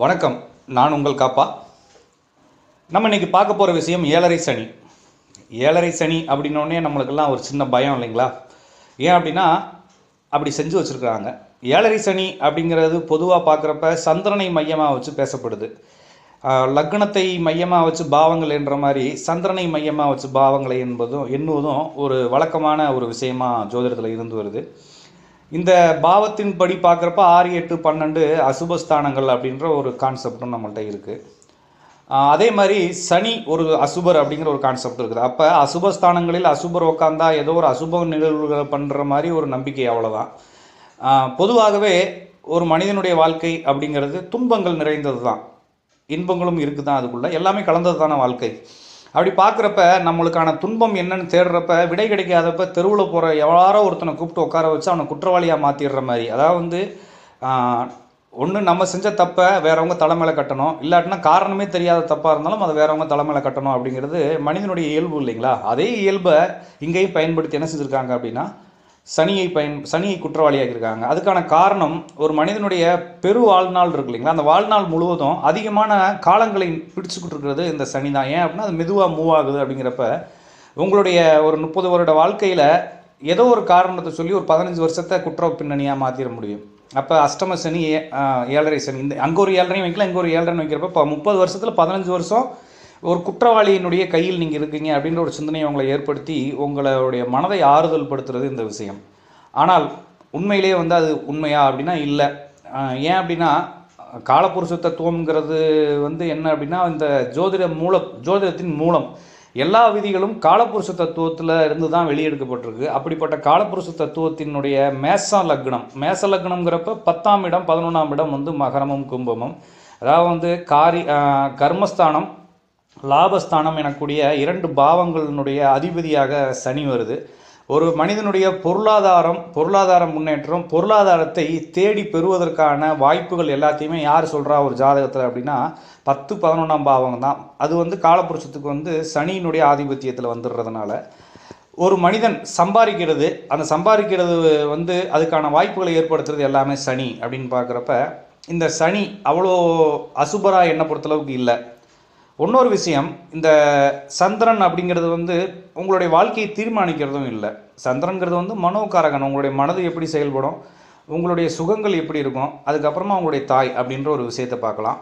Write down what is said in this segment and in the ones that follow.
வணக்கம் நான் உங்கள் காப்பா. நம்ம இன்னைக்கு பார்க்க போகிற விஷயம் ஏழரை சனி. ஏழரை சனி அப்படின்னோடனே நம்மளுக்கெல்லாம் ஒரு சின்ன பயம் இல்லைங்களா? ஏன் அப்படின்னா அப்படி செஞ்சு வச்சுருக்குறாங்க. ஏழரை சனி அப்படிங்கிறது பொதுவாக பார்க்குறப்ப சந்திரனை மையமாக வச்சு பேசப்படுது. லக்னத்தை மையமாக வச்சு பாவங்கள் என்ற மாதிரி சந்திரனை மையமாக வச்சு பாவங்களை என்பதும் என்னுவதும் ஒரு வழக்கமான ஒரு விஷயமா ஜோதிடத்தில் இருந்து வருது. இந்த பாவத்தின் படி பார்க்குறப்ப ஆறு எட்டு பன்னெண்டு அசுபஸ்தானங்கள் அப்படின்ற ஒரு கான்செப்டும் நம்மள்ட்ட இருக்குது அதே மாதிரி சனி ஒரு அசுபர் அப்படிங்கிற ஒரு கான்செப்ட் இருக்குது. அப்போ அசுபஸ்தானங்களில் அசுபர் உட்காந்தா ஏதோ ஒரு அசுப நிகழ்வுகளை பண்ணுற மாதிரி ஒரு நம்பிக்கை அவ்வளோதான் பொதுவாகவே ஒரு மனிதனுடைய வாழ்க்கை அப்படிங்கிறது துன்பங்கள் நிறைந்தது தான் இன்பங்களும் இருக்குது தான் அதுக்குள்ளே. எல்லாமே கலந்தது தானே வாழ்க்கை. அப்படி பார்க்குறப்ப நம்மளுக்கான துன்பம் என்னன்னு தேடுறப்ப விடை கிடைக்காதப்ப தெருவில் போகிற எவ்வளோ ஒருத்தனை கூப்பிட்டு உட்கார வச்சு அவனை குற்றவாளியாக மாற்றிடுற மாதிரி. அதாவது வந்து ஒன்று நம்ம செஞ்ச தப்பை வேறவங்க தலைமையில கட்டணும். இல்லாட்டினா காரணமே தெரியாத தப்பாக இருந்தாலும் அதை வேறவங்க தலைமையில கட்டணும் அப்படிங்கிறது மனிதனுடைய இயல்பு இல்லைங்களா? அதே இயல்பை இங்கேயும் பயன்படுத்தி என்ன செஞ்சுருக்காங்க அப்படின்னா சனியை பயன் சனியை குற்றவாளியாக்கியிருக்காங்க அதுக்கான காரணம் ஒரு மனிதனுடைய பெரு வாழ்நாள் இருக்கு இல்லைங்களா? அந்த வாழ்நாள் முழுவதும் அதிகமான காலங்களை பிடிச்சுக்கிட்டு இருக்கிறது இந்த சனி தான். ஏன் அப்படின்னா அது மெதுவாக மூவ் ஆகுது அப்படிங்கிறப்ப உங்களுடைய ஒரு முப்பது வருட வாழ்க்கையில் ஏதோ ஒரு காரணத்தை சொல்லி ஒரு பதினஞ்சு வருஷத்தை குற்ற பின்னணியாக மாற்றிட முடியும். அப்போ அஷ்டம சனி ஏழரை சனி இந்த அங்கே ஒரு ஏழரையும் வைக்கலாம் இங்கே ஒரு ஏழரைன்னு வைக்கிறப்ப இப்போ முப்பது வருஷத்தில் பதினஞ்சு வருஷம் ஒரு குற்றவாளியினுடைய கையில் நீங்கள் இருக்கீங்க அப்படின்ற ஒரு சிந்தனையை உங்களை ஏற்படுத்தி உங்களுடைய மனதை ஆறுதல் படுத்துறது இந்த விஷயம். ஆனால் உண்மையிலேயே வந்து அது உண்மையா அப்படின்னா இல்லை. ஏன் அப்படின்னா காலப்புருஷ தத்துவம்ங்கிறது வந்து என்ன அப்படின்னா இந்த ஜோதிட மூலம் ஜோதிடத்தின் மூலம் எல்லா விதிகளும் காலப்புருஷ தத்துவத்தில் இருந்து தான் வெளியெடுக்கப்பட்டிருக்கு. அப்படிப்பட்ட காலப்புருஷ தத்துவத்தினுடைய மேச லக்னம் மேச லக்னம்ங்கிறப்ப பத்தாம் இடம் பதினொன்றாம் இடம் வந்து மகரமும் கும்பமும். அதாவது வந்து காரி கர்மஸ்தானம் லாபஸ்தானம் எனக்கூடிய இரண்டு பாவங்களினுடைய அதிபதியாக சனி வருது. ஒரு மனிதனுடைய பொருளாதாரம் பொருளாதார முன்னேற்றம் பொருளாதாரத்தை தேடி பெறுவதற்கான வாய்ப்புகள் எல்லாத்தையுமே யார் சொல்கிறா ஒரு ஜாதகத்தில் அப்படின்னா பத்து பதினொன்றாம் பாவம் தான். அது வந்து காலப்புருஷத்துக்கு வந்து சனியினுடைய ஆதிபத்தியத்தில் வந்துடுறதுனால ஒரு மனிதன் சம்பாதிக்கிறது அந்த சம்பாதிக்கிறது வந்து அதுக்கான வாய்ப்புகளை ஏற்படுத்துறது எல்லாமே சனி அப்படின்னு பார்க்குறப்ப இந்த சனி அவ்வளோ அசுபராக என்னை பொறுத்தளவுக்கு இல்லை. இன்னொரு விஷயம் இந்த சந்திரன் அப்படிங்கிறது வந்து உங்களுடைய வாழ்க்கையை தீர்மானிக்கிறதும் இல்லை. சந்திரன்கிறது வந்து மனோகாரகன். உங்களுடைய மனது எப்படி செயல்படும்? உங்களுடைய சுகங்கள் எப்படி இருக்கும்? அதுக்கப்புறமா உங்களுடைய தாய் அப்படின்ற ஒரு விஷயத்தை பார்க்கலாம்.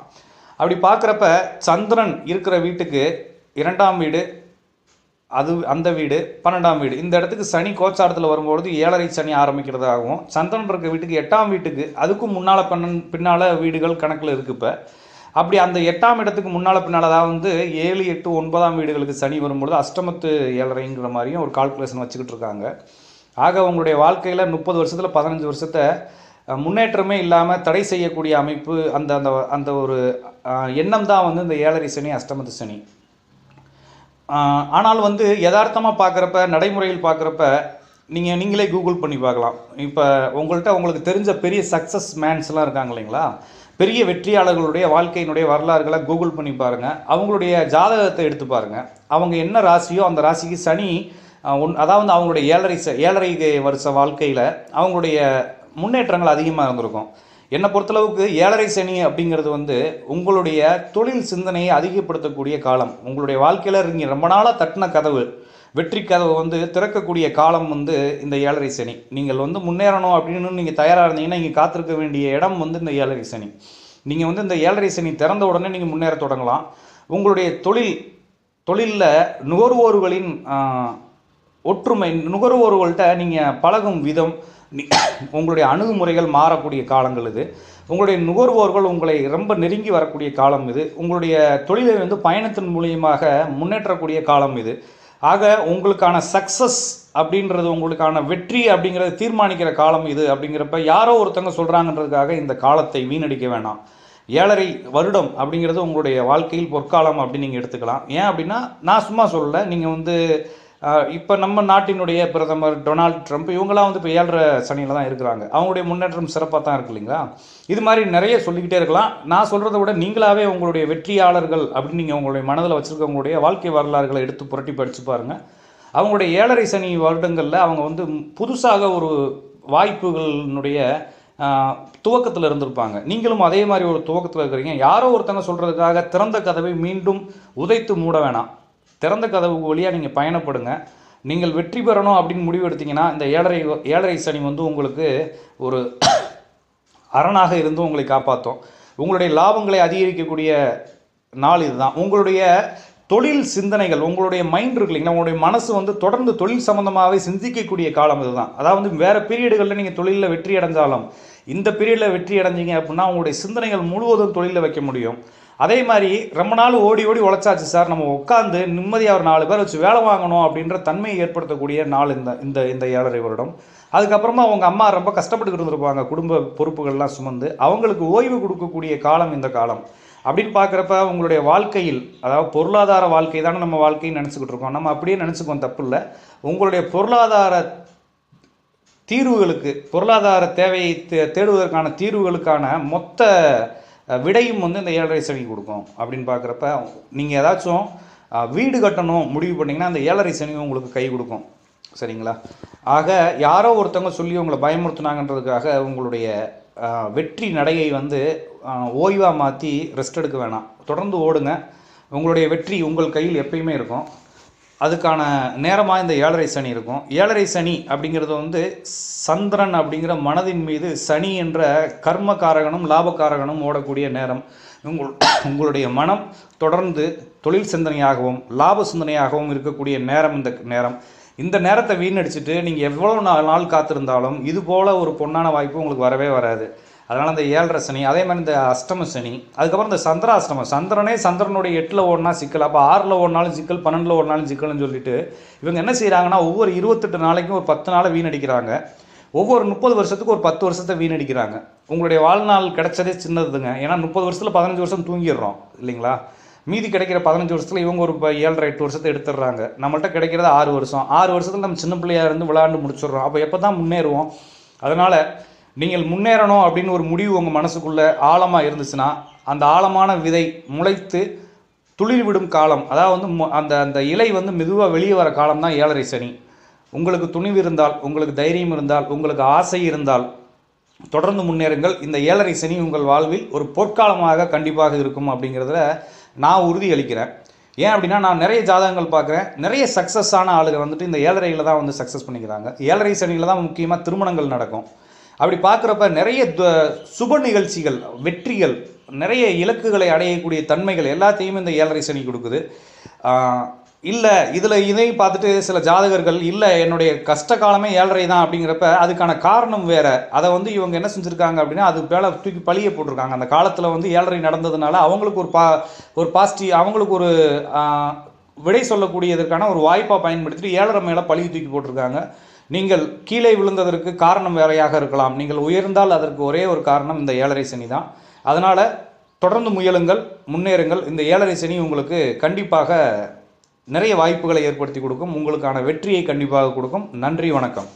அப்படி பார்க்குறப்ப சந்திரன் இருக்கிற வீட்டுக்கு இரண்டாம் வீடு அது அந்த வீடு பன்னெண்டாம் வீடு. இந்த இடத்துக்கு சனி கோச்சாரத்தில் வரும்பொழுது ஏழரை சனி ஆரம்பிக்கிறதாகவும் சந்திரன் இருக்க வீட்டுக்கு எட்டாம் வீட்டுக்கு அதுக்கும் முன்னால் பன்னெண்டு பின்னால் வீடுகள் கணக்கில் இருக்குது இப்போ. அப்படி அந்த எட்டாம் இடத்துக்கு முன்னால் பின்னால் அதாவது வந்து ஏழு எட்டு ஒன்பதாம் வீடுகளுக்கு சனி வரும்பொழுது அஷ்டமத்து ஏழரைங்கிற மாதிரியும் ஒரு கால்குலேஷன் வச்சுக்கிட்டு இருக்காங்க. ஆக உங்களுடைய வாழ்க்கையில் முப்பது வருஷத்தில் பதினஞ்சு வருஷத்தை முன்னேற்றமே இல்லாமல் தடை செய்யக்கூடிய அமைப்பு அந்த அந்த அந்த ஒரு எண்ணம் தான் வந்து இந்த ஏழரை சனி அஷ்டமத்து சனி. ஆனால் வந்து யதார்த்தமாக பார்க்குறப்ப நடைமுறையில் பார்க்குறப்ப நீங்கள் நீங்களே கூகுள் பண்ணி பார்க்கலாம். இப்போ உங்கள்கிட்ட உங்களுக்கு தெரிஞ்ச பெரிய சக்ஸஸ் மேன்ஸ்லாம் இருக்காங்க இல்லைங்களா? பெரிய வெற்றியாளர்களுடைய வாழ்க்கையினுடைய வரலாறுகளை கூகுள் பண்ணி பாருங்கள் அவங்களுடைய ஜாதகத்தை எடுத்து பாருங்கள் அவங்க என்ன ராசியோ அந்த ராசிக்கு சனி ஒன் அதாவது அவங்களுடைய ஏழரை ச ஏழரை வருஷ வாழ்க்கையில் அவங்களுடைய முன்னேற்றங்கள் அதிகமாக இருந்திருக்கும். என்னை பொறுத்தளவுக்கு ஏழரை சனி அப்படிங்கிறது வந்து உங்களுடைய தொழில் சிந்தனையை அதிகப்படுத்தக்கூடிய காலம். உங்களுடைய வாழ்க்கையில் நீங்கள் ரொம்ப நாளாக தட்டின கதவு. வெற்றி கதவு வந்து திறக்கக்கூடிய காலம் வந்து இந்த ஏழரை சனி. நீங்கள் வந்து முன்னேறணும் அப்படின்னு நீங்கள் தயாராக இருந்தீங்கன்னா நீங்கள் காத்திருக்க வேண்டிய இடம் வந்து இந்த ஏழரை சனி. நீங்கள் வந்து இந்த ஏழரை சனி திறந்த உடனே நீங்கள் முன்னேற தொடங்கலாம். உங்களுடைய தொழில் தொழிலில் நுகர்வோர்களின் ஒற்றுமை நுகர்வோர்கள்ட்ட நீங்கள் பழகும் விதம் உங்களுடைய அணுகுமுறைகள் மாறக்கூடிய காலங்கள் இது. உங்களுடைய நுகர்வோர்கள் உங்களை ரொம்ப நெருங்கி வரக்கூடிய காலம் இது. உங்களுடைய தொழிலை வந்து பயணத்தின் மூலியமாக முன்னேற்றக்கூடிய காலம் இது. ஆக உங்களுக்கான சக்ஸஸ் அப்படின்றது உங்களுக்கான வெற்றி அப்படிங்கிறத தீர்மானிக்கிற காலம் இது அப்படிங்கிறப்ப யாரோ ஒருத்தங்க சொல்கிறாங்கன்றதுக்காக இந்த காலத்தை வீணடிக்க வேணாம். ஏழரை வருடம் அப்படிங்கிறது உங்களுடைய வாழ்க்கையில் பொற்காலம் அப்படின்னு நீங்கள் எடுத்துக்கலாம். ஏன் அப்படின்னா நான் சும்மா சொல்லலை. நீங்கள் வந்து இப்போ நம்ம நாட்டினுடைய பிரதமர் டொனால்ட் ட்ரம்ப் இவங்களாம் வந்து இப்போ ஏழரை சனியில் தான் இருக்கிறாங்க. அவங்களுடைய முன்னேற்றம் சிறப்பாக தான் இருக்கு இல்லைங்களா? இது மாதிரி நிறைய சொல்லிக்கிட்டே இருக்கலாம். நான் சொல்கிறத விட நீங்களாவே உங்களுடைய வெற்றியாளர்கள் அப்படின்னு நீங்கள் உங்களுடைய மனதில் வச்சுருக்கவங்களுடைய வாழ்க்கை வரலாறுகளை எடுத்து புரட்டி படித்து பாருங்கள் அவங்களுடைய ஏழரை சனி வருடங்களில் அவங்க வந்து புதுசாக ஒரு வாய்ப்புகளினுடைய துவக்கத்தில் இருந்திருப்பாங்க. நீங்களும் அதே மாதிரி ஒரு துவக்கத்தில் இருக்கிறீங்க. யாரோ ஒருத்தங்க சொல்கிறதுக்காக திறந்த கதவை மீண்டும் உதைத்து மூட வேணாம். திறந்த கதவு வழியாக நீங்கள் பயணப்படுங்க. நீங்கள் வெற்றி பெறணும் அப்படின்னு முடிவு எடுத்தீங்கன்னா இந்த ஏழரை ஏழரை சனி வந்து உங்களுக்கு ஒரு அரணாக இருந்து உங்களை காப்பாற்றும் உங்களுடைய லாபங்களை அதிகரிக்கக்கூடிய நாள் இதுதான். உங்களுடைய தொழில் சிந்தனைகள் உங்களுடைய மைண்ட் இருக்கு இல்லைங்களா? உங்களுடைய மனசு வந்து தொடர்ந்து தொழில் சம்மந்தமாகவே சிந்திக்கக்கூடிய காலம் இதுதான். அதாவது வேறு பீரியடுகளில் நீங்கள் தொழிலில் வெற்றி அடைஞ்சாலும் இந்த பீரியடில் வெற்றி அடைஞ்சிங்க அப்படின்னா உங்களுடைய சிந்தனைகள் முழுவதும் தொழிலில் வைக்க முடியும். அதே மாதிரி ரொம்ப நாள் ஓடி ஓடி உழைச்சாச்சு சார். நம்ம உட்காந்து நிம்மதியாக ஒரு நாலு பேர் வச்சு வேலை வாங்கணும் அப்படின்ற தன்மையை ஏற்படுத்தக்கூடிய நாள் இந்த இந்த இந்த ஏழரை வருடம். அதுக்கப்புறமா அவங்க அம்மா ரொம்ப கஷ்டப்பட்டுக்கிட்டு இருந்திருப்பாங்க. குடும்ப பொறுப்புகள்லாம் சுமந்து அவங்களுக்கு ஓய்வு கொடுக்கக்கூடிய காலம் இந்த காலம். அப்படின்னு பார்க்குறப்ப உங்களுடைய வாழ்க்கையில் அதாவது பொருளாதார வாழ்க்கை தானே நம்ம வாழ்க்கைன்னு நினச்சிக்கிட்டு இருக்கோம். நம்ம அப்படியே நினச்சிக்கோம் தப்பு இல்லை. உங்களுடைய பொருளாதார தீர்வுகளுக்கு பொருளாதார தேவையை தே- தேடுவதற்கான தீர்வுகளுக்கான மொத்த விடையும் வந்து இந்த ஏழரை சனி கொடுக்கும் அப்படின்னு பார்க்குறப்ப நீங்கள் ஏதாச்சும் வீடு கட்டணும் முடிவு பண்ணிங்கன்னா அந்த ஏழரை சனி உங்களுக்கு கை கொடுக்கும். சரிங்களா? ஆக யாரோ ஒருத்தவங்க சொல்லி உங்களை பயமுறுத்துனாங்கன்றதுக்காக உங்களுடைய வெற்றி நடையை வந்து ஓய்வாக மாற்றி ரெஸ்ட் எடுக்க வேணாம். தொடர்ந்து ஓடுங்க. உங்களுடைய வெற்றி உங்கள் கையில் எப்பயுமே இருக்கும். அதுக்கான நேரமாக இந்த ஏழரை சனி இருக்கும். ஏழரை சனி அப்படிங்கிறது வந்து சந்திரன் அப்படிங்கிற மனதின் மீது சனி என்ற கர்மகாரகனும் லாபகாரகனும் ஓடக்கூடிய நேரம். உங்கள் உங்களுடைய மனம் தொடர்ந்து தொழில் சிந்தனையாகவும் லாப சிந்தனையாகவும் இருக்கக்கூடிய நேரம் இந்த நேரம். இந்த நேரத்தை வீணடிச்சிட்டு நீங்கள் எவ்வளோ நாள் நாள் காத்திருந்தாலும் இது போல் ஒரு பொன்னான வாய்ப்பு உங்களுக்கு வரவே வராது. அதனால் இந்த ஏழரை சனி அதே மாதிரி இந்த அஷ்டம சனி அதுக்கப்புறம் இந்த சந்திராஷ்டமம். சந்திரனே சந்திரனுடைய எட்டில் ஓடினா சிக்கல். அப்போ ஆறில் ஓடினாலும் சிக்கல் பன்னெண்டில் ஓடினாலும் சிக்கல்னு சொல்லிட்டு இவங்க என்ன செய்கிறாங்கன்னா ஒவ்வொரு இருபத்தெட்டு நாளைக்கும் ஒரு பத்து நாளை வீணடிக்கிறாங்க. ஒவ்வொரு முப்பது வருஷத்துக்கு ஒரு பத்து வருஷத்தை வீணடிக்கிறாங்க. உங்களுடைய வாழ்நாள் கிடைச்சதே சின்னதுங்க. ஏன்னா முப்பது வருஷத்தில் பதினஞ்சு வருஷம் தூங்கிடுறோம் இல்லைங்களா? மீதி கிடைக்கிற பதினஞ்சு வருஷத்தில் இவங்க ஒரு ஏழரை எட்டு வருஷத்தை எடுத்துடுறாங்க. நம்மள்ட்ட கிடைக்கிறது ஆறு வருஷம். ஆறு வருஷத்தில் நம்ம சின்ன பிள்ளையாக இருந்து விளையாண்டு முடிச்சிடுறோம். அப்போ எப்போ தான் முன்னேறுவோம்? அதனால் நீங்கள் முன்னேறணும் அப்படின்னு ஒரு முடிவு உங்கள் மனசுக்குள்ளே ஆழமாக இருந்துச்சுன்னா அந்த ஆழமான விதை முளைத்து துளிர் விடும் காலம் அதாவது வந்து அந்த அந்த இலை வந்து மெதுவாக வெளியே வர காலம் தான் ஏழரை சனி. உங்களுக்கு துணிவு இருந்தால் உங்களுக்கு தைரியம் இருந்தால் உங்களுக்கு ஆசை இருந்தால் தொடர்ந்து முன்னேறுங்கள். இந்த ஏழரை சனி உங்கள் வாழ்வில் ஒரு பொற்காலமாக கண்டிப்பாக இருக்கும் அப்படிங்கிறதுல நான் உறுதி அளிக்கிறேன். ஏன் அப்படின்னா நான் நிறைய ஜாதகங்கள் பார்க்குறேன். நிறைய சக்ஸஸ் ஆன ஆளுங்க வந்துட்டு இந்த ஏழரையில் தான் வந்து சக்ஸஸ் பண்ணிக்கிறாங்க. ஏழரை சனியில் தான் முக்கியமாக திருமணங்கள் நடக்கும். அப்படி பார்க்குறப்ப நிறைய த- சுப நிகழ்ச்சிகள் வெற்றிகள் நிறைய இலக்குகளை அடையக்கூடிய தன்மைகள் எல்லாத்தையும் இந்த ஏழரை சனி கொடுக்குது. இல்லை இதில் இதையும் பார்த்துட்டு சில ஜாதகர்கள் இல்லை என்னுடைய கஷ்ட காலமே ஏழரை தான் அப்படிங்கிறப்ப அதுக்கான காரணம் வேறு. அதை வந்து இவங்க என்ன செஞ்சுருக்காங்க அப்படின்னா அது மேலே தூக்கி பழிய போட்டிருக்காங்க. அந்த காலத்தில் வந்து ஏழரை நடந்ததுனால அவங்களுக்கு ஒரு பா ஒரு பாசிட்டிவ் அவங்களுக்கு ஒரு விடை சொல்லக்கூடியதற்கான ஒரு வாய்ப்பாக பயன்படுத்திட்டு ஏழரை மேலே பழி தூக்கி போட்டிருக்காங்க. நீங்கள் கீழே விழுந்ததற்கு காரணம் வேறையாக இருக்கலாம். நீங்கள் உயர்ந்தால் அதற்கு ஒரே ஒரு காரணம் இந்த ஏழரை சனி தான். அதனால் தொடர்ந்து முயலுங்கள் முன்னேறுங்கள். இந்த ஏழரை சனி உங்களுக்கு கண்டிப்பாக நிறைய வாய்ப்புகளை ஏற்படுத்தி கொடுக்கும். உங்களுக்கான வெற்றியை கண்டிப்பாக கொடுக்கும். நன்றி வணக்கம்.